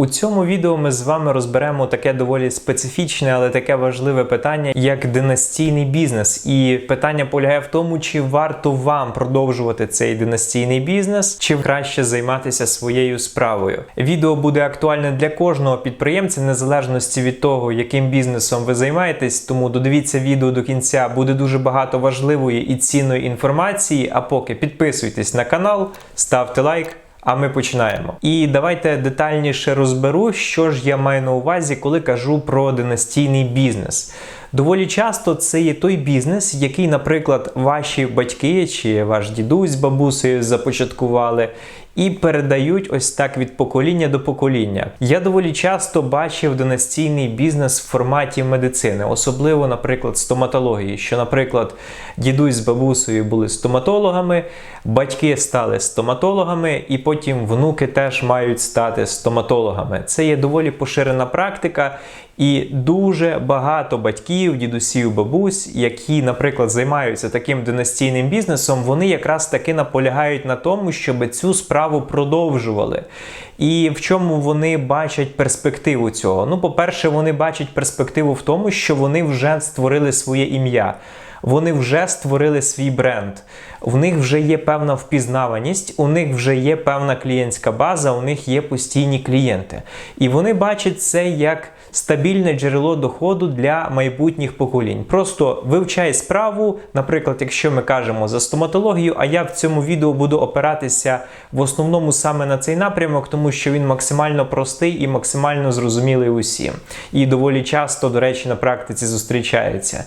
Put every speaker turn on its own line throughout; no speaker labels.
У цьому відео ми з вами розберемо таке доволі специфічне, але таке важливе питання, як династійний бізнес. І питання полягає в тому, чи варто вам продовжувати цей династійний бізнес, чи краще займатися своєю справою. Відео буде актуальне для кожного підприємця, незалежності від того, яким бізнесом ви займаєтесь. Тому додивіться відео до кінця. Буде дуже багато важливої і цінної інформації. А поки підписуйтесь на канал, ставте лайк. А ми починаємо. І давайте детальніше розберу, що ж я маю на увазі, коли кажу про династійний бізнес. Доволі часто це є той бізнес, який, наприклад, ваші батьки чи ваш дідусь з бабусею започаткували. І передають ось так від покоління до покоління. Я доволі часто бачив династійний бізнес в форматі медицини, особливо, наприклад, стоматології. Що, наприклад, дідусь з бабусею були стоматологами, батьки стали стоматологами, і потім внуки теж мають стати стоматологами. Це є доволі поширена практика. І дуже багато батьків, дідусів, бабусь, які, наприклад, займаються таким династійним бізнесом, вони якраз таки наполягають на тому, щоб цю справу продовжували. І в чому вони бачать перспективу цього? Ну, по-перше, вони бачать перспективу в тому, що вони вже створили своє ім'я. Вони вже створили свій бренд, в них вже є певна впізнаваність, у них вже є певна клієнтська база, у них є постійні клієнти. І вони бачать це як стабільне джерело доходу для майбутніх поколінь. Просто вивчай справу, наприклад, якщо ми кажемо за стоматологію, а я в цьому відео буду опиратися в основному саме на цей напрямок, тому що він максимально простий і максимально зрозумілий усім. І доволі часто, до речі, на практиці зустрічається.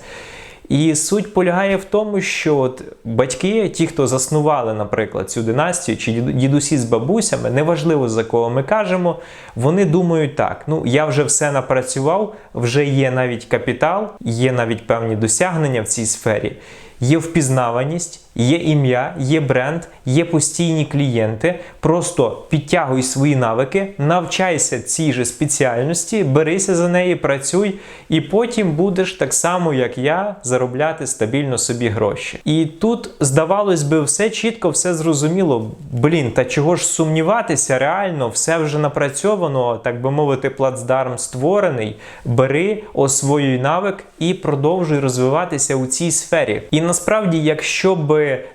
І суть полягає в тому, що от батьки, ті, хто заснували, наприклад, цю династію, чи дідусі з бабусями, неважливо за кого ми кажемо, вони думають так: ну я вже все напрацював, вже є навіть капітал, є навіть певні досягнення в цій сфері, є впізнаваність. Є ім'я, є бренд, є постійні клієнти. Просто підтягуй свої навики, навчайся цій же спеціальності, берися за неї, працюй, і потім будеш так само, як я, заробляти стабільно собі гроші. І тут, здавалось би, все чітко, все зрозуміло. Блін, та чого ж сумніватися? Реально, все вже напрацьовано, так би мовити, плацдарм створений. Бери, освоюй навик і продовжуй розвиватися у цій сфері. І насправді, якщо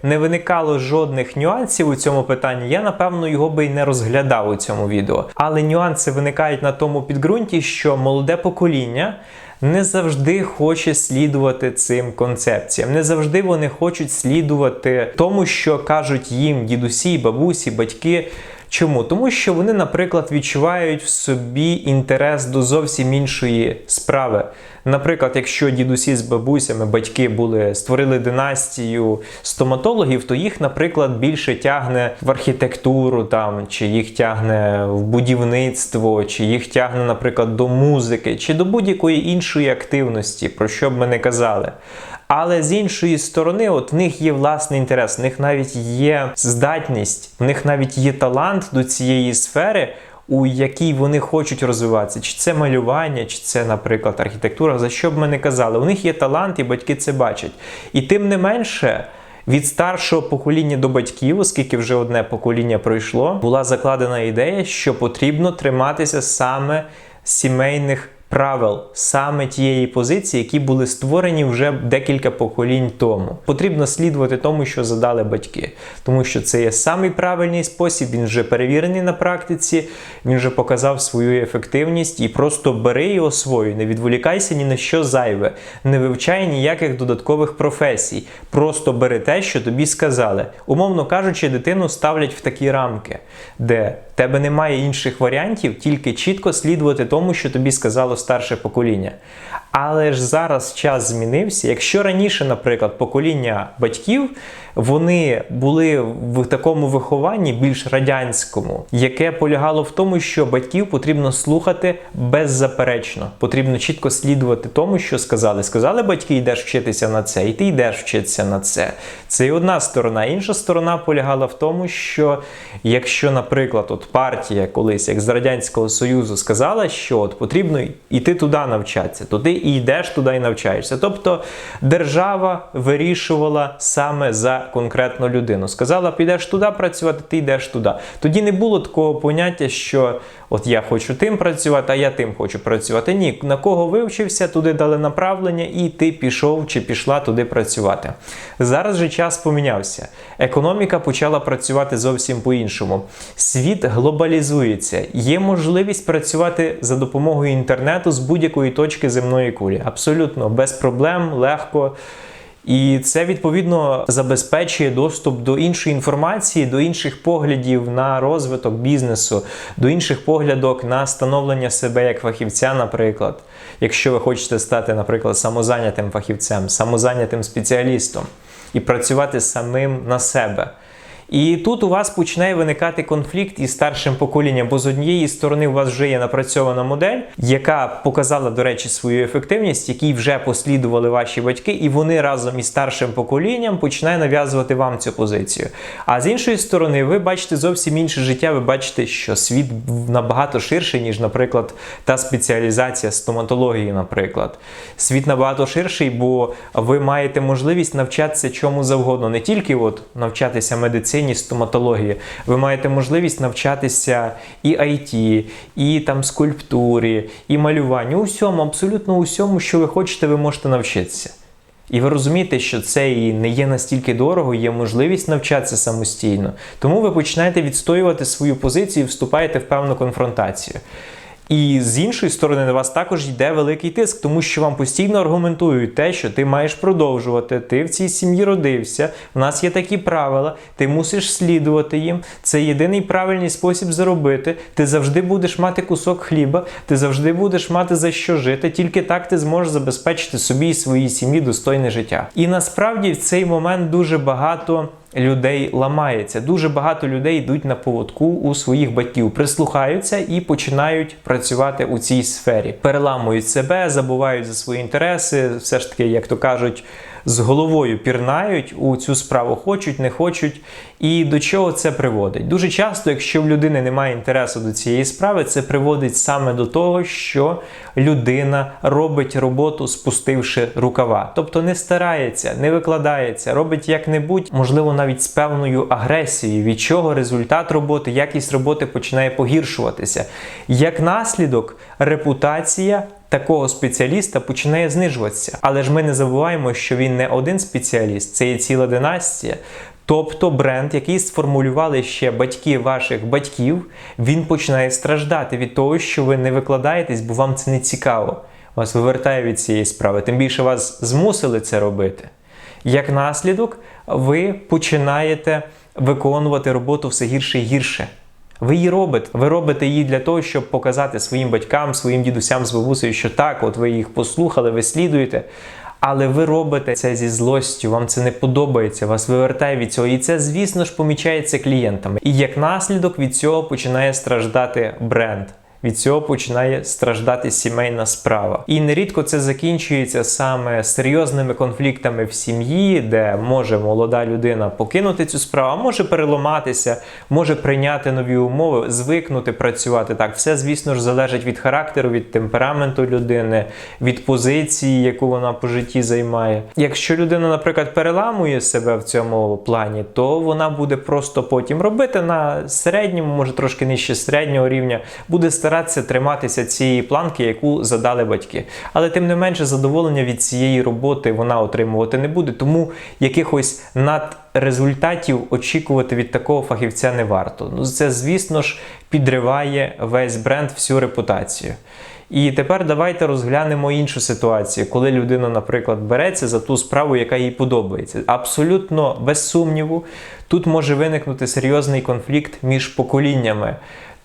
не виникало жодних нюансів у цьому питанні, я напевно його би й не розглядав у цьому відео. Але нюанси виникають на тому підґрунті, що молоде покоління. Не завжди хоче слідувати цим концепціям, не завжди вони хочуть слідувати тому, що кажуть їм дідусі, бабусі, батьки. Чому? Тому що вони, наприклад, відчувають в собі інтерес до зовсім іншої справи. Наприклад, якщо дідусі з бабусями, батьки були створили династію стоматологів, то їх, наприклад, більше тягне в архітектуру, там, чи їх тягне в будівництво, чи їх тягне, наприклад, до музики, чи до будь-якої іншої активності, про що б ми не казали. Але з іншої сторони, от в них є власний інтерес, в них навіть є здатність, в них навіть є талант до цієї сфери, у якій вони хочуть розвиватися. Чи це малювання, чи це, наприклад, архітектура, за що б ми не казали. У них є талант, і батьки це бачать. І тим не менше. Від старшого покоління до батьків, оскільки вже одне покоління пройшло, була закладена ідея, що потрібно триматися саме сімейних правил саме тієї позиції, які були створені вже декілька поколінь тому. Потрібно слідувати тому, що задали батьки, тому що це є самий правильний спосіб. Він вже перевірений на практиці, він вже показав свою ефективність і просто бери і освоюй, не відволікайся ні на що зайве, не вивчай ніяких додаткових професій. Просто бери те, що тобі сказали. Умовно кажучи, дитину ставлять в такі рамки, де тебе немає інших варіантів, тільки чітко слідувати тому, що тобі сказало старше покоління. Але ж зараз час змінився. Якщо раніше, наприклад, покоління батьків вони були в такому вихованні більш радянському, яке полягало в тому, що батьків потрібно слухати беззаперечно, потрібно чітко слідувати тому, що сказали. Сказали батьки, йдеш вчитися на це, і ти йдеш вчитися на це. Це і одна сторона. Інша сторона полягала в тому, що якщо, наприклад, от партія колись, як з радянського союзу, сказала, що от потрібно йти туди навчатися, то ти і йдеш туди і навчаєшся. Тобто держава вирішувала саме за конкретну людину. Сказала, підеш туди працювати, ти йдеш туди. Тоді не було такого поняття, що от я хочу тим працювати, а я тим хочу працювати. Ні, на кого вивчився, туди дали направлення, і ти пішов чи пішла туди працювати. Зараз же час помінявся. Економіка почала працювати зовсім по-іншому. Світ глобалізується. Є можливість працювати за допомогою інтернету з будь-якої точки земної кулі. Абсолютно без проблем, легко. І це відповідно забезпечує доступ до іншої інформації, до інших поглядів на розвиток бізнесу, до інших поглядок на становлення себе як фахівця, наприклад. Якщо ви хочете стати, наприклад, самозайнятим фахівцем, самозайнятим спеціалістом і працювати самим на себе. І тут у вас починає виникати конфлікт із старшим поколінням, бо з однієї сторони у вас вже є напрацьована модель, яка показала, до речі, свою ефективність, якій вже послідували ваші батьки, і вони разом із старшим поколінням починають нав'язувати вам цю позицію. А з іншої сторони, ви бачите зовсім інше життя. Ви бачите, що світ набагато ширший, ніж, наприклад, та спеціалізація стоматології, наприклад. Світ набагато ширший, бо ви маєте можливість навчатися чому завгодно, не тільки от навчатися медицині медицині, стоматології. Ви маєте можливість навчатися і IT, і там скульптурі, і малюванню. Усьому, абсолютно усьому, що ви хочете, ви можете навчитися. І ви розумієте, що це і не є настільки дорого, є можливість навчатися самостійно. Тому ви починаєте відстоювати свою позицію і вступаєте в певну конфронтацію. І з іншої сторони на вас також йде великий тиск, тому що вам постійно аргументують те, що ти маєш продовжувати, ти в цій сім'ї родився, в нас є такі правила, ти мусиш слідувати їм. Це єдиний правильний спосіб заробити. Ти завжди будеш мати кусок хліба, ти завжди будеш мати за що жити. Тільки так ти зможеш забезпечити собі і своїй сім'ї достойне життя. І насправді в цей момент дуже багато людей ламається. Дуже багато людей йдуть на поводку у своїх батьків, прислухаються і починають працювати у цій сфері. Переламують себе, забувають за свої інтереси, все ж таки, як то кажуть з головою пірнають у цю справу, хочуть, не хочуть. І до чого це приводить? Дуже часто, якщо в людини немає інтересу до цієї справи, це приводить саме до того, що людина робить роботу, спустивши рукава. Тобто не старається, не викладається, робить як-небудь, можливо, навіть з певною агресією, від чого результат роботи, якість роботи починає погіршуватися. Як наслідок, репутація такого спеціаліста починає знижуватися. Але ж ми не забуваємо, що він не один спеціаліст, це є ціла династія. Тобто бренд, який сформулювали ще батьки ваших батьків, він починає страждати від того, що ви не викладаєтесь, бо вам це не цікаво. Вас вивертає від цієї справи. Тим більше вас змусили це робити. Як наслідок, ви починаєте виконувати роботу все гірше і гірше. Ви її робите. Ви робите її для того, щоб показати своїм батькам, своїм дідусям з бабусею, що так, от ви їх послухали, ви слідуєте. Але ви робите це зі злостю, вам це не подобається, вас вивертає від цього. І це, звісно ж, помічається клієнтами. І як наслідок від цього починає страждати бренд від цього починає страждати сімейна справа. І нерідко це закінчується саме серйозними конфліктами в сім'ї, де може молода людина покинути цю справу, а може переламатися, може прийняти нові умови, звикнути працювати так. Все, звісно ж, залежить від характеру, від темпераменту людини, від позиції, яку вона по житті займає. Якщо людина, наприклад, переламує себе в цьому плані, то вона буде просто потім робити на середньому, може трошки нижче середнього рівня, буде старатися старатися триматися цієї планки, яку задали батьки. Але тим не менше задоволення від цієї роботи вона отримувати не буде, тому якихось надрезультатів очікувати від такого фахівця не варто. Ну це, звісно ж, підриває весь бренд, всю репутацію. І тепер давайте розглянемо іншу ситуацію, коли людина, наприклад, береться за ту справу, яка їй подобається. Абсолютно без сумніву, тут може виникнути серйозний конфлікт між поколіннями.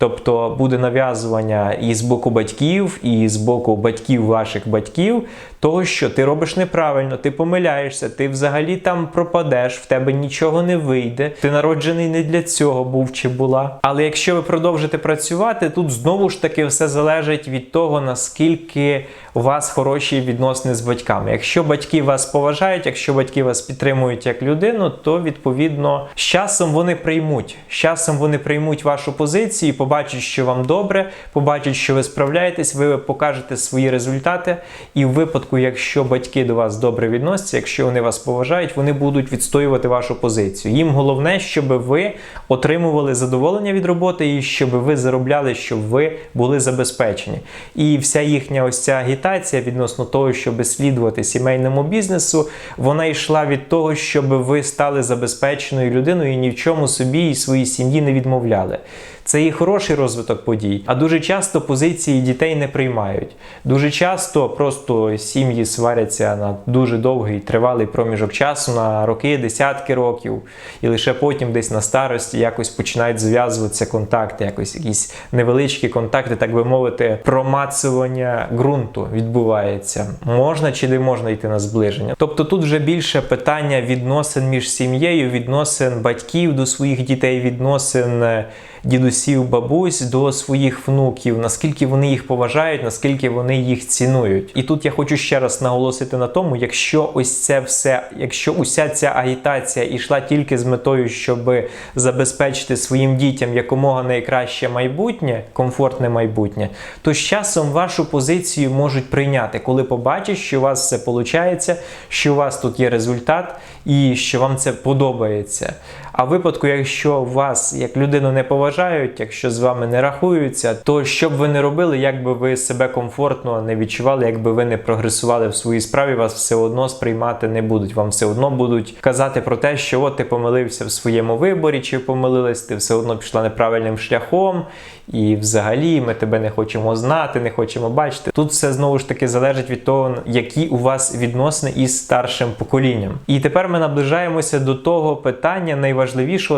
Тобто буде нав'язування і з боку батьків, і з боку батьків ваших батьків, того, що ти робиш неправильно, ти помиляєшся, ти взагалі там пропадеш, в тебе нічого не вийде. Ти народжений не для цього був чи була. Але якщо ви продовжите працювати, тут знову ж таки все залежить від того, наскільки у вас хороші відносини з батьками. Якщо батьки вас поважають, якщо батьки вас підтримують як людину, то відповідно з часом вони приймуть. З часом вони приймуть вашу позицію побачать, що вам добре, побачать, що ви справляєтесь, ви покажете свої результати. І в випадку, якщо батьки до вас добре відносяться, якщо вони вас поважають, вони будуть відстоювати вашу позицію. Їм головне, щоб ви отримували задоволення від роботи і щоб ви заробляли, щоб ви були забезпечені. І вся їхня ось ця агітація відносно того, щоб слідувати сімейному бізнесу, вона йшла від того, щоб ви стали забезпеченою людиною і ні в чому собі і своїй сім'ї не відмовляли. Це і хороший розвиток подій, а дуже часто позиції дітей не приймають. Дуже часто просто сім'ї сваряться на дуже довгий тривалий проміжок часу, на роки, десятки років, і лише потім, десь на старості, якось починають зв'язуватися контакти, якось якісь невеличкі контакти, так би мовити, промацування ґрунту відбувається. Можна чи не можна йти на зближення? Тобто тут вже більше питання відносин між сім'єю, відносин батьків до своїх дітей, відносин е, дідусів, бабусь до своїх внуків, наскільки вони їх поважають, наскільки вони їх цінують. І тут я хочу ще раз наголосити на тому, якщо ось це все, якщо уся ця агітація йшла тільки з метою, щоб забезпечити своїм дітям якомога найкраще майбутнє, комфортне майбутнє, то з часом вашу позицію можуть прийняти, коли побачать, що у вас все виходить, що у вас тут є результат і що вам це подобається. А в випадку, якщо вас як людину не поважають, якщо з вами не рахуються, то що б ви не робили, як би ви себе комфортно не відчували, якби ви не прогресували в своїй справі, вас все одно сприймати не будуть. Вам все одно будуть казати про те, що от ти помилився в своєму виборі, чи помилилась, ти все одно пішла неправильним шляхом, і взагалі ми тебе не хочемо знати, не хочемо бачити. Тут все знову ж таки залежить від того, які у вас відносини із старшим поколінням. І тепер ми наближаємося до того питання найважливішого,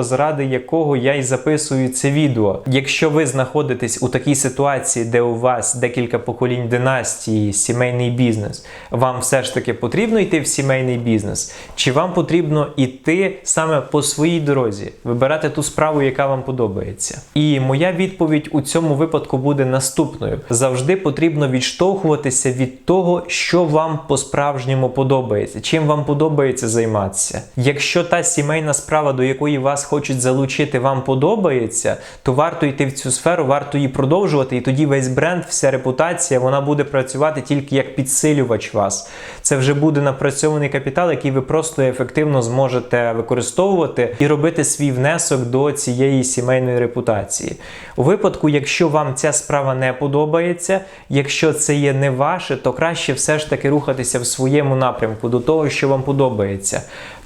заради якого я й записую це відео. Якщо ви знаходитесь у такій ситуації, де у вас декілька поколінь династії, сімейний бізнес, вам все ж таки потрібно йти в сімейний бізнес, чи вам потрібно йти саме по своїй дорозі, вибирати ту справу, яка вам подобається? І моя відповідь у цьому випадку буде наступною: завжди потрібно відштовхуватися від того, що вам по-справжньому подобається, чим вам подобається займатися. Якщо та сімейна справа, до якої вас хочуть залучити, вам подобається, то варто йти в цю сферу, варто її продовжувати, і тоді весь бренд, вся репутація, вона буде працювати тільки як підсилювач вас. Це вже буде напрацьований капітал, який ви просто ефективно зможете використовувати і робити свій внесок до цієї сімейної репутації. У випадку, якщо вам ця справа не подобається, якщо це є не ваше, то краще все ж таки рухатися в своєму напрямку до того, що вам подобається.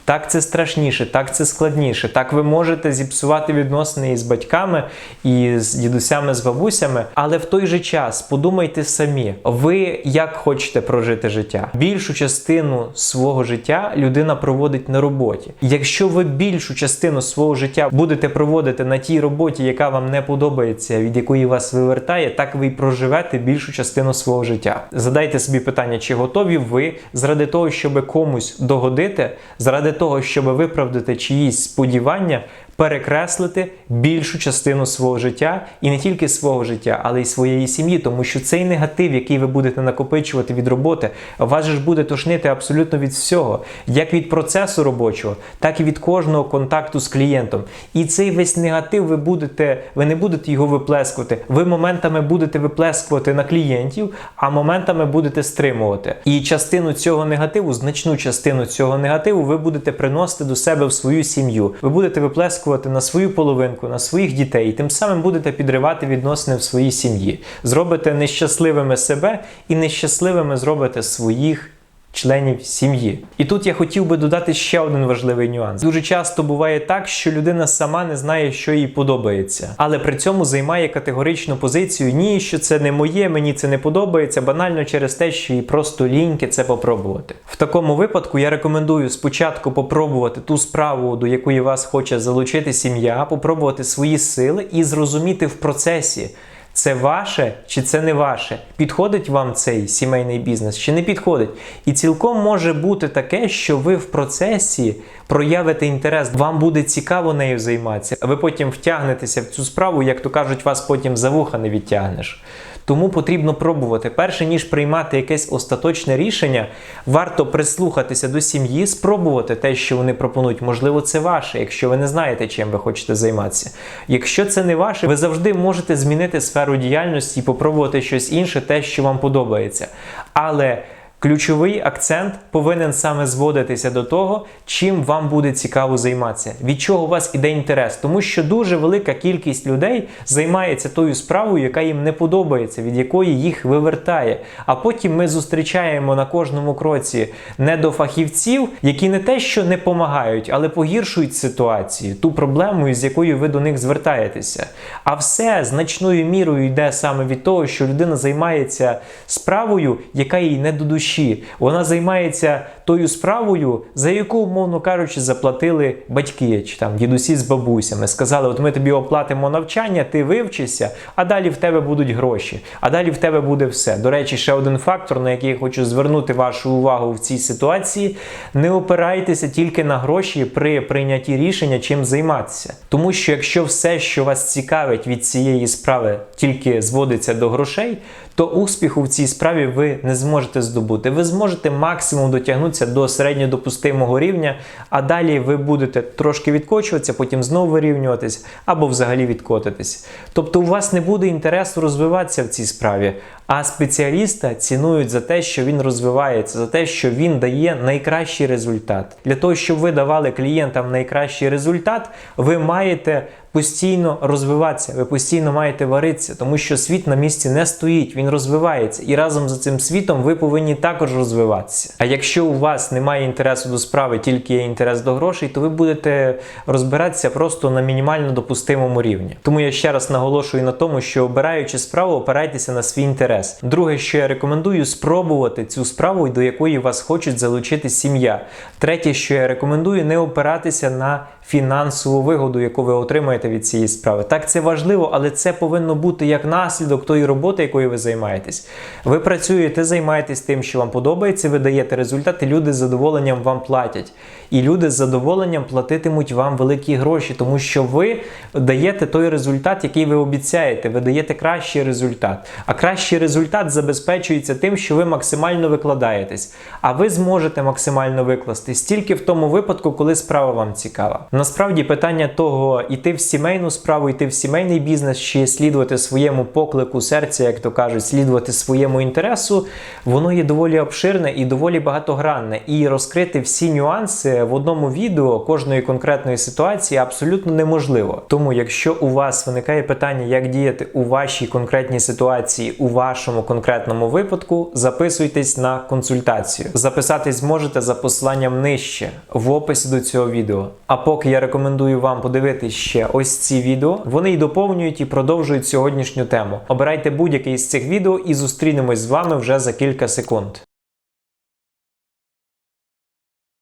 Так це страшніше, так це складніше. Так ви можете зіпсувати відносини із батьками, і з дідусями, з бабусями, але в той же час подумайте самі, ви як хочете прожити життя. Більшу частину свого життя людина проводить на роботі. Якщо ви більшу частину свого життя будете проводити на тій роботі, яка вам не подобається, від якої вас вивертає, так ви й проживете більшу частину свого життя. Задайте собі питання, чи готові ви заради того, щоб комусь догодити, заради того, щоб виправдати чиїсь сподівання, перекреслити більшу частину свого життя і не тільки свого життя, але й своєї сім'ї, тому що цей негатив, який ви будете накопичувати від роботи, вас ж буде тошнити абсолютно від всього, як від процесу робочого, так і від кожного контакту з клієнтом. І цей весь негатив ви будете, ви не будете його виплескувати. Ви моментами будете виплескувати на клієнтів, а моментами будете стримувати. І частину цього негативу, значну частину цього негативу, ви будете приносити до себе в свою сім'ю. Ви будете виплескувати на свою половинку, на своїх дітей, і тим самим будете підривати відносини в своїй сім'ї. Зробите нещасливими себе і нещасливими зробите своїх. Членів сім'ї. І тут я хотів би додати ще один важливий нюанс. Дуже часто буває так, що людина сама не знає, що їй подобається, але при цьому займає категоричну позицію ні, що це не моє, мені це не подобається, банально через те, що їй просто ліньки це попробувати. В такому випадку я рекомендую спочатку попробувати ту справу, до якої вас хоче залучити сім'я, попробувати свої сили і зрозуміти в процесі. Це ваше чи це не ваше? Підходить вам цей сімейний бізнес чи не підходить? І цілком може бути таке, що ви в процесі проявите інтерес, вам буде цікаво нею займатися, а ви потім втягнетеся в цю справу, як то кажуть, вас потім за вуха не відтягнеш. Тому потрібно пробувати. Перше ніж приймати якесь остаточне рішення, варто прислухатися до сім'ї, спробувати те, що вони пропонують. Можливо, це ваше, якщо ви не знаєте, чим ви хочете займатися. Якщо це не ваше, ви завжди можете змінити сферу діяльності і попробувати щось інше, те, що вам подобається. Але Ключовий акцент повинен саме зводитися до того, чим вам буде цікаво займатися, від чого у вас іде інтерес, тому що дуже велика кількість людей займається тою справою, яка їм не подобається, від якої їх вивертає. А потім ми зустрічаємо на кожному кроці недофахівців, які не те, що не допомагають, але погіршують ситуацію, ту проблему, з якою ви до них звертаєтеся. А все значною мірою йде саме від того, що людина займається справою, яка їй не до. Вона займається тою справою, за яку, умовно кажучи, заплатили батьки чи там дідусі з бабусями. Сказали: от ми тобі оплатимо навчання, ти вивчишся, а далі в тебе будуть гроші, а далі в тебе буде все. До речі, ще один фактор, на який я хочу звернути вашу увагу в цій ситуації: не опирайтеся тільки на гроші при прийнятті рішення, чим займатися. Тому що якщо все, що вас цікавить від цієї справи, тільки зводиться до грошей, то успіху в цій справі ви не зможете здобути. Ви зможете максимум дотягнутися до середньодопустимого рівня, а далі ви будете трошки відкочуватися, потім знову вирівнюватись або взагалі відкотитись. Тобто у вас не буде інтересу розвиватися в цій справі, а спеціаліста цінують за те, що він розвивається, за те, що він дає найкращий результат. Для того, щоб ви давали клієнтам найкращий результат, ви маєте постійно розвиватися, ви постійно маєте варитися, тому що світ на місці не стоїть, він розвивається. І разом з цим світом ви повинні також розвиватися. А якщо у вас немає інтересу до справи, тільки є інтерес до грошей, то ви будете розбиратися просто на мінімально допустимому рівні. Тому я ще раз наголошую на тому, що обираючи справу, опирайтеся на свій інтерес. Друге, що я рекомендую, спробувати цю справу, до якої вас хочуть залучити сім'я. Третє, що я рекомендую, не опиратися на фінансову вигоду, яку ви отримаєте від цієї справи. Так, це важливо, але це повинно бути як наслідок тої роботи, якою ви займаєтесь. Ви працюєте, займаєтесь тим, що вам подобається, ви даєте результати, люди з задоволенням вам платять. І люди з задоволенням платитимуть вам великі гроші, тому що ви даєте той результат, який ви обіцяєте. Ви даєте кращий результат. А кращий результат забезпечується тим, що ви максимально викладаєтесь. А ви зможете максимально викластись тільки в тому випадку, коли справа вам цікава. Насправді питання того, йти в сімейну справу, йти в сімейний бізнес, чи слідувати своєму поклику серця, як то кажуть, слідувати своєму інтересу, воно є доволі обширне і доволі багатогранне. І розкрити всі нюанси в одному відео кожної конкретної ситуації абсолютно неможливо. Тому, якщо у вас виникає питання, як діяти у вашій конкретній ситуації, у вашому конкретному випадку, записуйтесь на консультацію. Записатись можете за посиланням нижче в описі до цього відео. А поки я рекомендую вам подивитись ще ось ці відео, вони й доповнюють і продовжують сьогоднішню тему. Обирайте будь-яке із цих відео і зустрінемось з вами вже за кілька секунд.